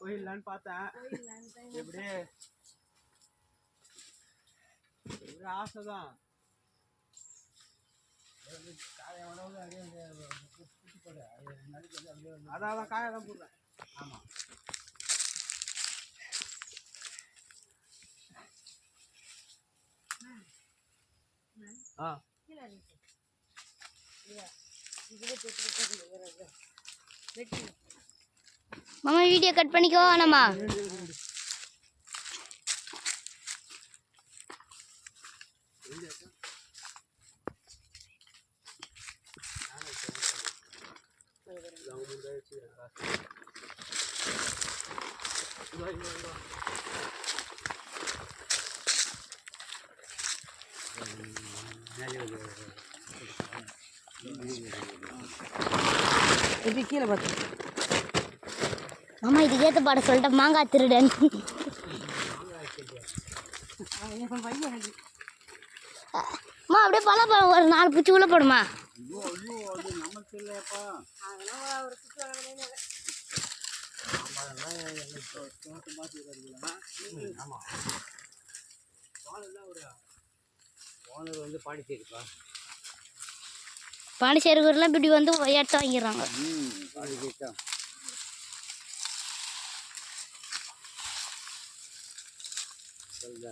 போயிடலான்னு பார்த்தேன். எப்படி ஒரு ஆசைதான். அதான் அதான் காயை தான் போடுறேன். ஆமா. ஆ. மாமா வீடியோ கட் பண்ணிக்கோ வேணாமா இது கீழே பார்த்து. மாமா இது ஏற்ற பாட சொல்லிட்டேன். மாங்காய் திருடன் அம்மா அப்படியே பழம் ஒரு நாலு பிச்சு உள்ள போடுமா? பாண்டிச்சேரி ஊர்லாம் இப்படி வந்து எடுத்து வாங்கிடுறாங்க ம் பாண்டிச்சேரி தான் சொல்லுங்க அந்த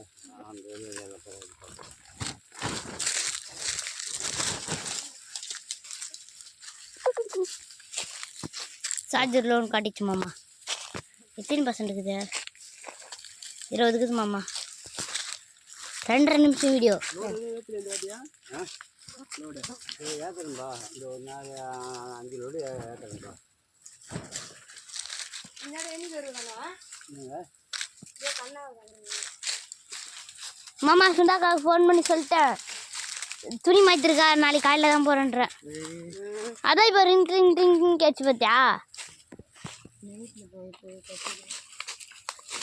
வேலை பரவாயில்ல சார்ஜர் லோன் காட்டிச்சு மாமா. எத்தனை பர்சன்ட் இருக்குது? இருபது இருக்குது மாமா. ரெண்டரை நிமிஷம் வீடியோ ஏற்றுறேன்பா இந்த ஒரு நாள் அஞ்சு லோடு ஏற்றுறேன்பா நீங்கள் மாமா சுண்டாக்காவுக்கு ஃபோன் பண்ணி சொல்லிட்டேன். துணி மாற்றிருக்கா நாளைக்கு காலையில் தான் போகிறேன்றேன் அதான் இப்போ ரிங் ரிங் ரிங் கேட்ச்சு பார்த்தியா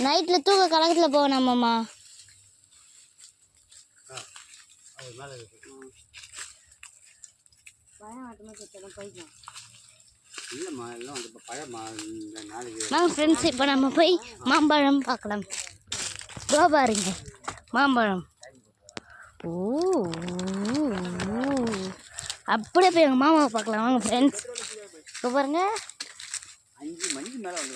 நைட்டில் தூக்க கலக்கத்தில் போகணும் மாமா? அது மேலே இருக்கு பயம் ஆட்டமாக சுத்தலாம் போய்க்கலாம் இல்லைம்மா எல்லாம் வந்து இப்போ பழம்மா இந்த நாளைக்கு வாங்க ஃப்ரெண்ட்ஸ் இப்போ நம்ம போய் மாம்பழம் பார்க்கலாம். இதோ பாருங்க. மாம்பழம். ஓ அப்படியே போய் எங்கள் மாமாவை பார்க்கலாம். வாங்க ஃப்ரெண்ட்ஸ் இப்போ பாருங்க. அஞ்சு மணிக்கு மேலே வந்து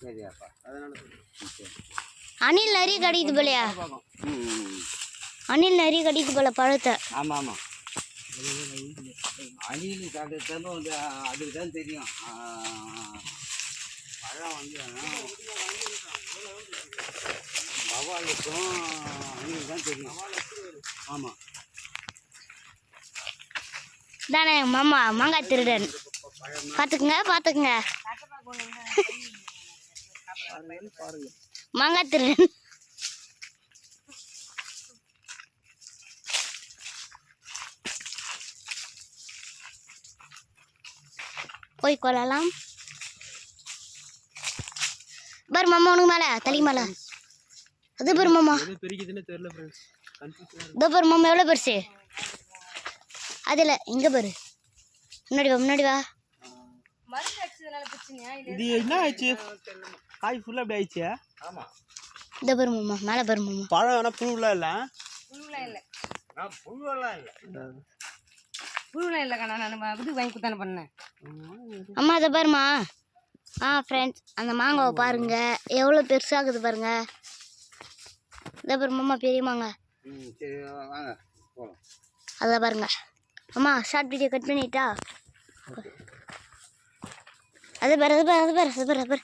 சரி அணில் நிறைய கடிக்குது போலையா? ம் அணில் நிறைய கடிக்குது போல பழத்தை. ஆமாம் ஆமாம் அணில் சாப்பிட்டு வந்து அதுக்கு தான் தெரியும். பழம் வந்து வவாலுக்கும் அணில் தான் தெரியும். ஆமாம் தானே மாமா மாங்காய் திருடன். பார்த்துக்குங்க பார்த்துக்குங்க மாங்காய் திருடன். போய் கொள்ளலாம். பாரு மாமா உனக்கு மேலே தலைக்கு மேலே. அது பாரு மாமா. இதோ பாரு மாமா எவ்வளோ பெருசு? அதில் இங்கே பாரு. முன்னாடி வா முன்னாடி வா. இது என்ன ஆயிடுச்சு? காய் ஃபுல்லாக அப்படி ஆயிடுச்சு? ஆமாம் இதோ பாரு மாமா மேலே பாரு மாமா. பழம் ஆனால் புழுலாம் இல்லை புழுலாம் இல்லை. புழுவெல்லாம் இல்லை. புழுலாம் இல்லை கண்ணா நான் இது வாங்கி கொடுத்தானே பண்ணேன். அம்மா அதை பாருமா ஆ ஃப்ரெண்ட்ஸ் அந்த மாங்காவை பாருங்க. எவ்வளோ பெருசாகுது பாருங்க. இதோ பாரு மாமா பெரிய மாங்காய் ம் சரி வாங்க போகலாம் அதை பாருங்க. அம்மா ஷார்ட் வீடியோ கட் பண்ணிட்டா? அது பாரு அது பாரு அது பாரு அது பாரு அது பாரு.